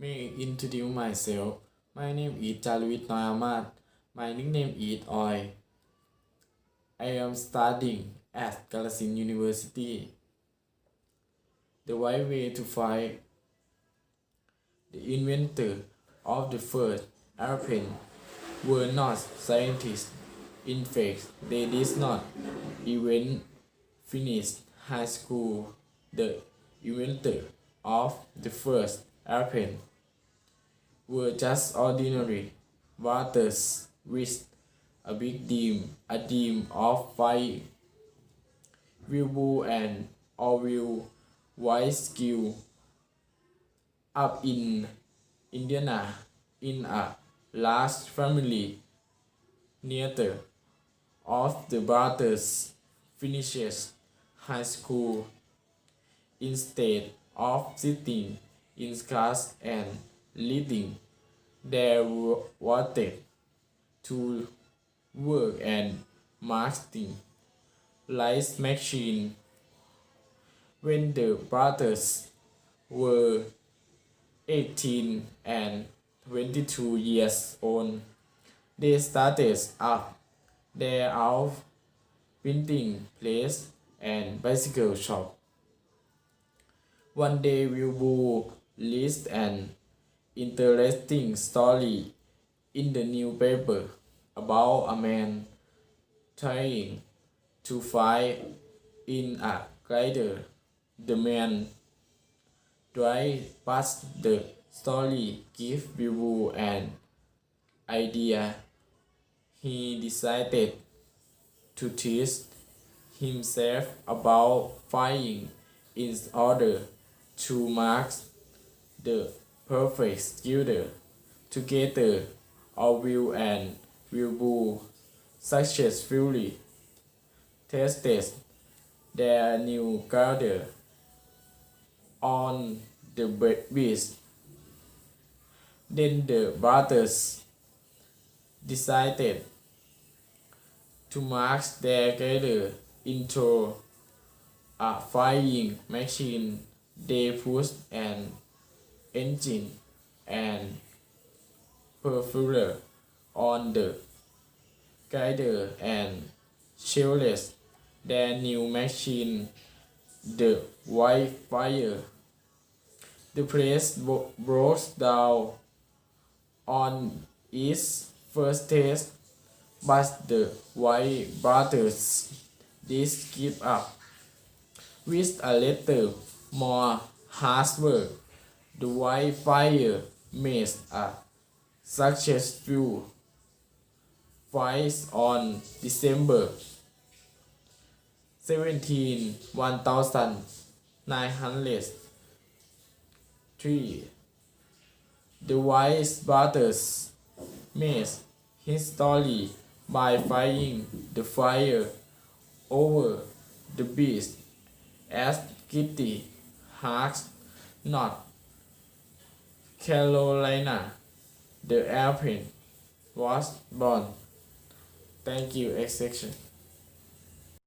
I introduce myself. My name is Jalwit Noyamat. My nickname is Oi. I am studying at Kalasin University. The right way to find the inventor of the first airplane were not scientists. In fact, they did not even finish high school. The inventor of the first airplane were just ordinary waters with a big beam, a beam of fire, Wilbur and Orville White skill up in Indiana in a large family neither of the brothers finishes high school instead of sitting in class and reading they wanted to work and marketing light machine when the brothers were 18 and 22 years old, they started up their own printing place and bicycle shop. One day we Wilbur read an interesting story in the newspaper about a man trying to fly in a glider. The man drive past the story give Wilbur an idea. He decided to teach himself about flying in order to mark the perfect sculpture together will and Wilbur successfully tested their new glider on the beach. Then the brothers decided to mark their glider into a flying machine. They put an engine and propeller on the glider and shielded their new machine the white fire. The place bro- broke down on its first test, but the White brothers did give up. With a little more hard work, the wildfire made a successful flight on December 17, 1903. The Wise brothers made history by fighting the fire over the beast as Kitty Hawks, North Carolina. The airplane was born. Thank you, X section.